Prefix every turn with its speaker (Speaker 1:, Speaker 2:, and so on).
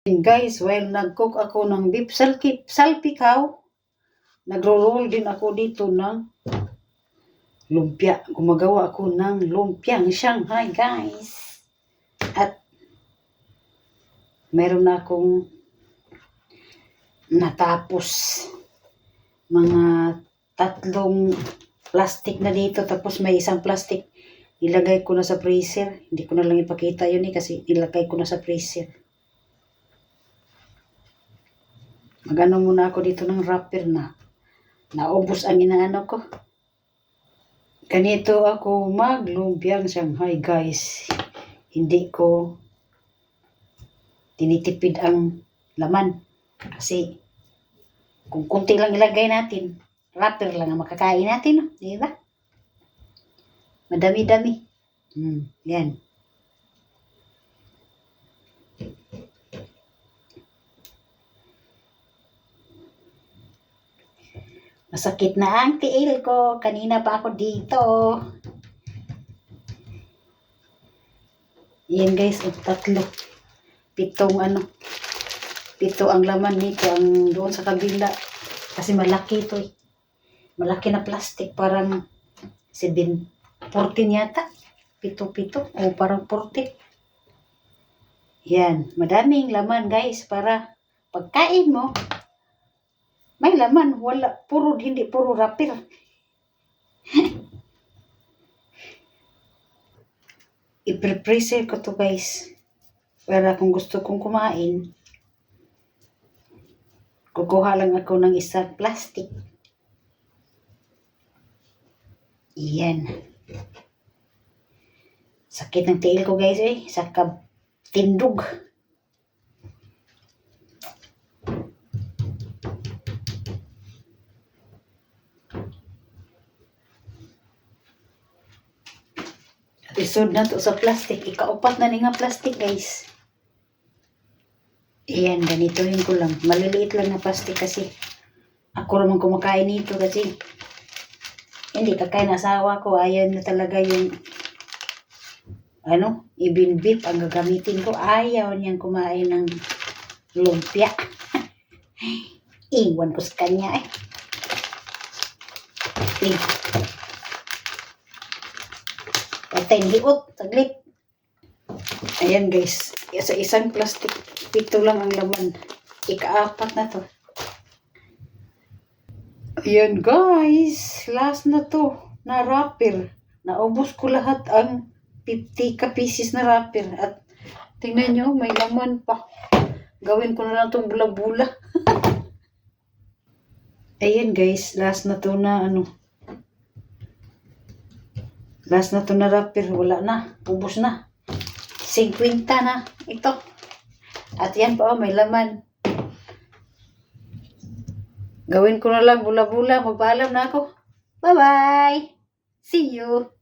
Speaker 1: Guys, while nag-cook ako ng beef. Salki, salpikaw, nagro-roll din ako dito ng lumpia. Gumagawa ako ng lumpiang Shanghai, guys. At meron na akong natapos. Mga tatlong plastic na dito. Tapos may isang plastic. Ilagay ko na sa freezer. Hindi ko na lang ipakita yun eh kasi ilagay ko na sa freezer magano muna ako dito ng wrapper na. Naubos ang inaano ko. Ganito ako maglumpiang Shanghai guys. Hindi ko tinitipid ang laman. Kasi kung kunti lang ilagay natin wrapper lang ang makakain natin no? di ba? Madami-dami. Hmm, yan Masakit na ang tiil ko. Kanina pa ako dito. Yan guys, ang tatlo. Pitong ano. Pito ang laman nito. Ang doon sa kabila. Kasi malaki ito eh. Malaki na plastic. Parang 7, 14 yata. Pito-pito. O parang 40. Yan. Madaming laman guys. Para pagkain mo, may laman, wala, puro, hindi puro rapper. I-freezer ko to guys. Para kung gusto kong kumain, kukuha lang ako ng isang plastic. Iyan. Sakit ng tiil ko guys eh. Sa tindog. Isod na to sa plastic. Ikaupat na ni nga plastic, guys. Ayan, ganitohin ko lang. Maliliit lang na plastic kasi ako naman kumakain nito kasi hindi kakain asawa ko. Ayaw na talaga yung ano, ibinbit ang gagamitin ko. Ayaw niyang kumain ng lumpia. Iwan ko sa kanya eh. Eh, Patay hiot, saglit. Ayan guys, sa isang plastic, pito lang ang laman. Ikaapat na to. Ayan guys, last na to, na wrapper. Naubos ko lahat ang 50 ka pieces na wrapper. At tingnan nyo, may laman pa. Gawin ko na lang itong bula-bula. Ayan guys, last na to na ano, Last na to na wrapper. Wala na. Ubus na. 50 na. Ito. At yan pa, oh, may laman. Gawin ko na lang bula-bula. Magpaalam na ako. Bye-bye. See you.